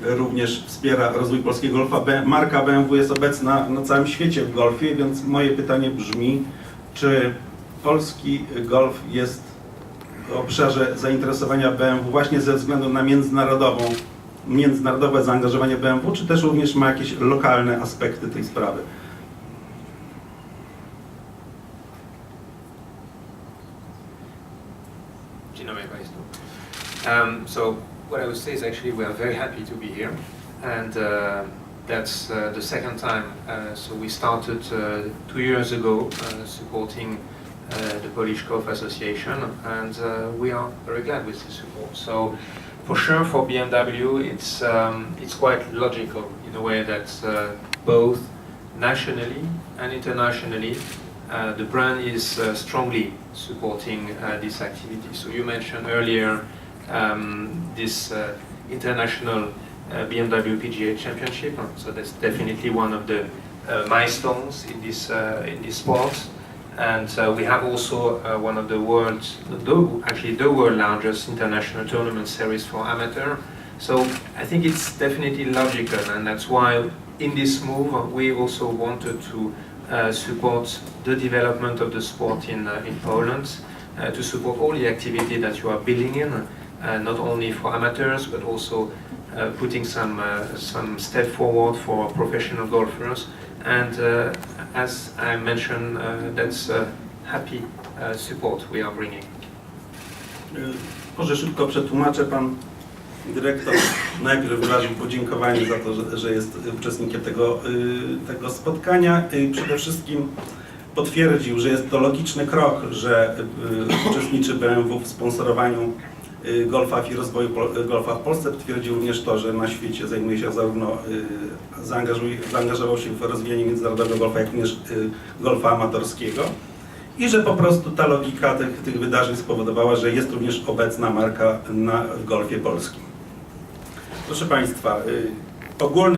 również wspiera rozwój polskiego golfa. Marka BMW jest obecna na całym świecie w golfie, więc moje pytanie brzmi, czy polski golf jest w obszarze zainteresowania BMW właśnie ze względu na międzynarodową, międzynarodowe zaangażowanie BMW, czy też również ma jakieś lokalne aspekty tej sprawy? Dzień dobry Państwu. Um, so what I would say is actually we are very happy to be here and uh, that's uh, the second time. Uh, so we started uh, two years ago uh, supporting uh, the Polish Golf Association and we are very glad with the support. So for sure for BMW it's, um, it's quite logical in a way that both nationally and internationally uh, the brand is uh, strongly supporting uh, this activity. So you mentioned earlier um, this uh, international uh, BMW PGA Championship. So that's definitely one of the uh, milestones in this uh, in this sport. And uh, we have also one of the world's, the, actually the world largest international tournament series for amateur. So I think it's definitely logical, and that's why in this move we also wanted to uh, support the development of the sport in, uh, in Poland, uh, to support all the activity that you are building in, uh, not only for amateurs but also uh, putting some, uh, some step forward for professional golfers. And uh, as I mentioned, uh, that's uh, happy uh, support we are bringing. Y, Może szybko przetłumaczę. Pan dyrektor najpierw wyraził podziękowanie za to, że, że jest uczestnikiem tego, y, tego spotkania. Przede wszystkim potwierdził, że jest to logiczny krok, że y, uczestniczy BMW w sponsorowaniu y, golfa i rozwoju pol- golfa w Polsce. Potwierdził również to, że na świecie zajmuje się zarówno, y, zaangażował się w rozwijanie międzynarodowego golfa, jak również y, golfa amatorskiego. I że po prostu ta logika tych, tych wydarzeń spowodowała, że jest również obecna marka na, w golfie polskim. Proszę Państwa, y, ogólny